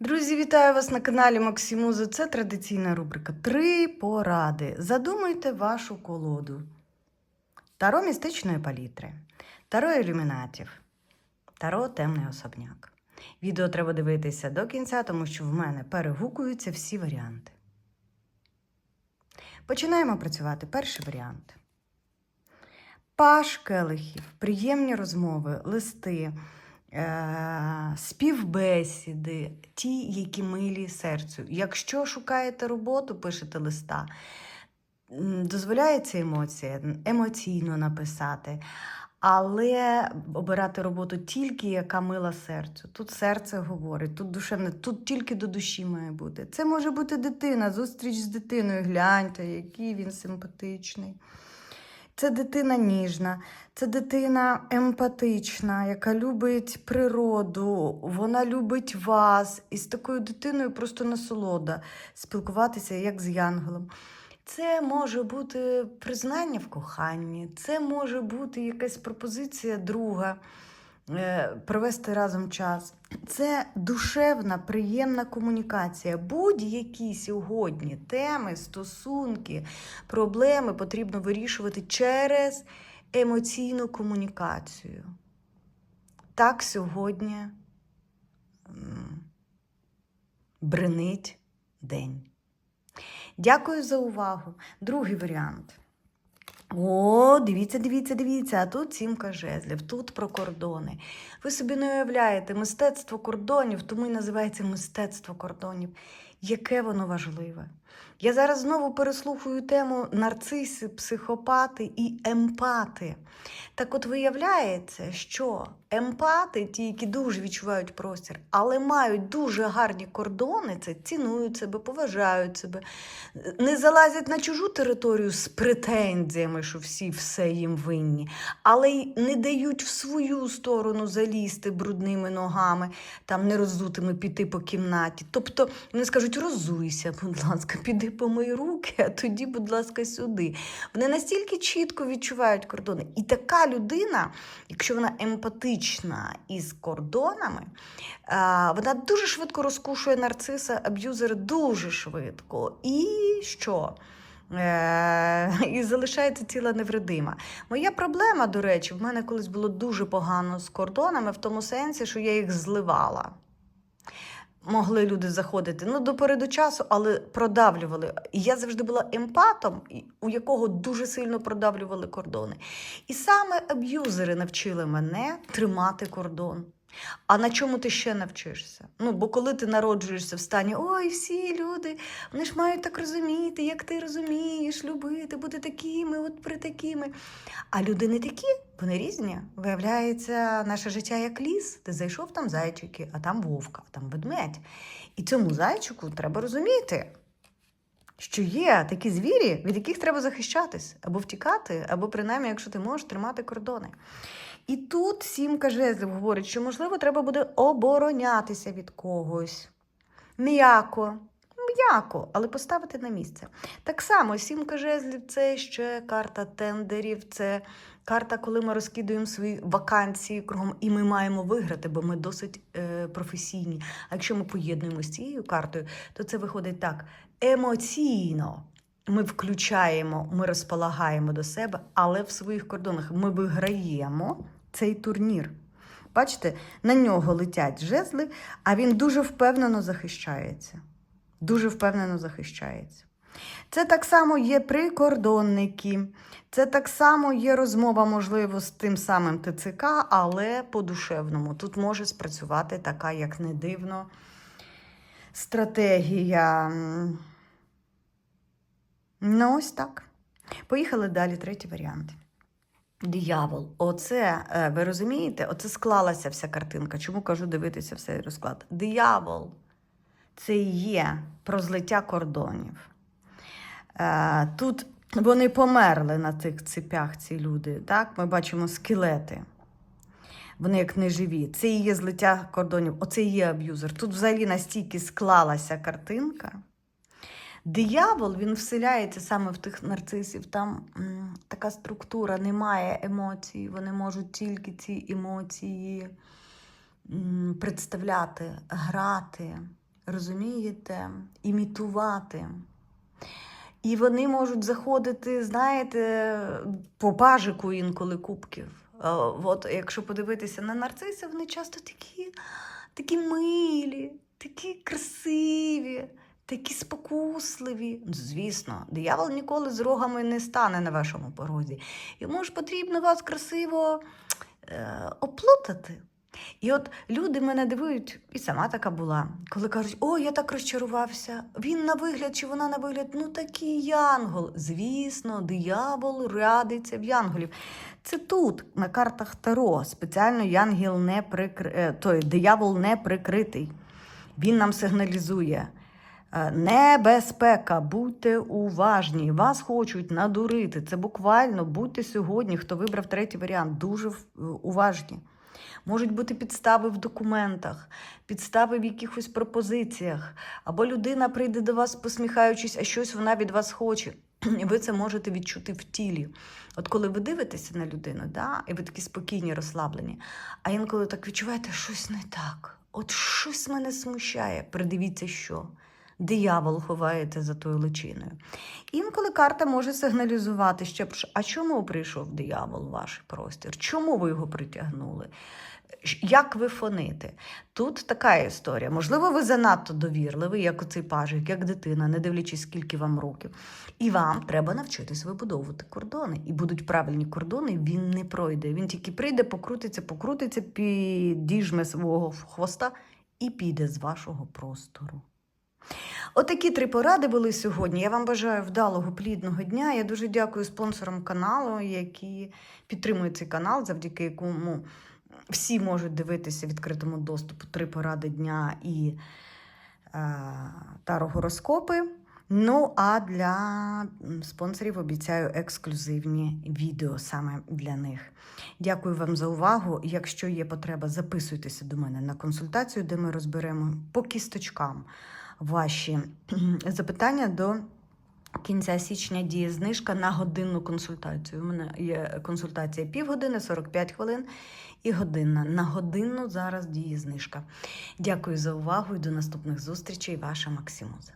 Друзі, вітаю вас на каналі Максимуза. Це традиційна рубрика Три поради. Задумайте вашу колоду. Таро містичної палітри, таро ілюмінатів, таро темний особняк. Відео треба дивитися до кінця, тому що в мене перегукуються всі варіанти. Починаємо працювати. Перший варіант. Паш келихів, приємні розмови, листи, співбесіди, ті, які милі серцю. Якщо шукаєте роботу, пишете листа, дозволяється емоція, емоційно написати, але обирати роботу тільки, яка мила серцю. Тут серце говорить, тут душевне, тут тільки до душі має бути. Це може бути дитина, зустріч з дитиною. Гляньте, який він симпатичний. Це дитина ніжна, це дитина емпатична, яка любить природу, вона любить вас. І з такою дитиною просто насолода спілкуватися як з янголом. Це може бути признання в коханні, це може бути якась пропозиція друга, провести разом час. Це душевна, приємна комунікація. Будь-які сьогодні теми, стосунки, проблеми потрібно вирішувати через емоційну комунікацію. Так сьогодні бренить день. Дякую за увагу. Другий варіант. О, дивіться, дивіться, дивіться. А тут сімка жезлів, тут про кордони. Ви собі не уявляєте, мистецтво кордонів, тому і називається мистецтво кордонів. Яке воно важливе. Я зараз знову переслухаю тему нарциси, психопати і емпати. Так от виявляється, що емпати, ті, які дуже відчувають простір, але мають дуже гарні кордони, це цінують себе, поважають себе, не залазять на чужу територію з претензіями, що всі все їм винні, але й не дають в свою сторону залізти брудними ногами, там нерозутими піти по кімнаті. Тобто вони скажуть, розуйся, будь ласка, піди помий руки, а тоді, будь ласка, сюди. Вони настільки чітко відчувають кордони. І така людина, якщо вона емпатична із кордонами, вона дуже швидко розкушує нарциса, аб'юзера дуже швидко. І що? Е, І залишається ціла невредима. Моя проблема, до речі, в мене колись було дуже погано з кордонами, в тому сенсі, що я їх зливала. Могли люди заходити ну, до переду часу, але продавлювали. І я завжди була емпатом, у якого дуже сильно продавлювали кордони. І саме аб'юзери навчили мене тримати кордон. А на чому ти ще навчишся? Ну, бо коли ти народжуєшся в стані, ой, всі люди, вони ж мають так розуміти, як ти розумієш, любити, бути такими, от при такими. А люди не такі, вони різні. Виявляється, наше життя як ліс. Ти зайшов там зайчики, а там вовка, а там ведмедь. І цьому зайчику треба розуміти, що є такі звірі, від яких треба захищатись, або втікати, або принаймні, якщо ти можеш, тримати кордони. І тут сімка жезлів говорить, що, можливо, треба буде оборонятися від когось. М'яко, м'яко, але поставити на місце. Так само сімка жезлів це ще карта тендерів, це карта, коли ми розкидуємо свої вакансії кругом, і ми маємо виграти, бо ми досить е, професійні. А якщо ми поєднуємо з цією картою, то це виходить так: емоційно. Ми включаємо, ми розполагаємо до себе, але в своїх кордонах ми виграємо цей турнір. Бачите, на нього летять жезли, а він дуже впевнено захищається. Дуже впевнено захищається. Це так само є прикордонники, це так само є розмова, можливо, з тим самим ТЦК, але по-душевному. Тут може спрацювати така, як не дивно, стратегія. Ну, ось так. Поїхали далі, третій варіант. Диявол. Оце, е, ви розумієте, оце склалася вся картинка. Чому кажу дивитися все розклад? Диявол це і є про злиття кордонів. Е, Тут вони померли на цих цепях, ці люди. Так? Ми бачимо скелети. Вони як неживі. Це і є злиття кордонів, оце і є аб'юзер. Тут взагалі настільки склалася картинка. Диявол він вселяється саме в тих нарцисів. Там м, така структура, немає емоцій. Вони можуть тільки ці емоції м, представляти, грати. розумієте, імітувати. І вони можуть заходити, знаєте, по пажику інколи кубків. Е, От якщо подивитися на нарциси, вони часто такі, такі милі, такі красиві, такі спокусливі. Ну, Звісно, диявол ніколи з рогами не стане на вашому порозі. Йому ж потрібно вас красиво е, оплутати. І от люди мене дивують, і сама така була, коли кажуть, о, я так розчарувався. Він на вигляд чи вона на вигляд, ну такий янгол. Звісно, диявол радиться в янголів. Це тут, на картах Таро, спеціально янгел не прикри... е, той, диявол не прикритий. Він нам сигналізує. Е, Небезпека, будьте уважні, вас хочуть надурити. Це буквально будьте сьогодні, хто вибрав третій варіант, дуже е, уважні. Можуть бути підстави в документах, підстави в якихось пропозиціях, або людина прийде до вас, посміхаючись, а щось вона від вас хоче. І ви це можете відчути в тілі. От коли ви дивитеся на людину, да, і ви такі спокійні, розслаблені, а інколи так відчуваєте, щось не так. От щось мене смущає. Придивіться, що. Диявол ховається за тою личиною. Інколи карта може сигналізувати що, а чому прийшов диявол в ваш простір? Чому ви його притягнули? Як ви фоните? Тут така історія. Можливо, ви занадто довірливий, як оцей пажик, як дитина, не дивлячись, скільки вам років. І вам треба навчитись вибудовувати кордони. І будуть правильні кордони, він не пройде. Він тільки прийде, покрутиться, покрутиться, підіжме свого хвоста і піде з вашого простору. Отакі три поради були сьогодні. Я вам бажаю вдалого, плідного дня. Я дуже дякую спонсорам каналу, які підтримують цей канал, завдяки якому всі можуть дивитися відкритому доступу три поради дня і е, тарогороскопи. Ну, а для спонсорів обіцяю ексклюзивні відео саме для них. Дякую вам за увагу. Якщо є потреба, записуйтеся до мене на консультацію, де ми розберемо по кісточкам ваші запитання до кінця січня діє знижка на годинну консультацію. У мене є консультація півгодини, 45 хвилин і година. На годинну зараз діє знижка. Дякую за увагу і до наступних зустрічей. Ваша Максимуза.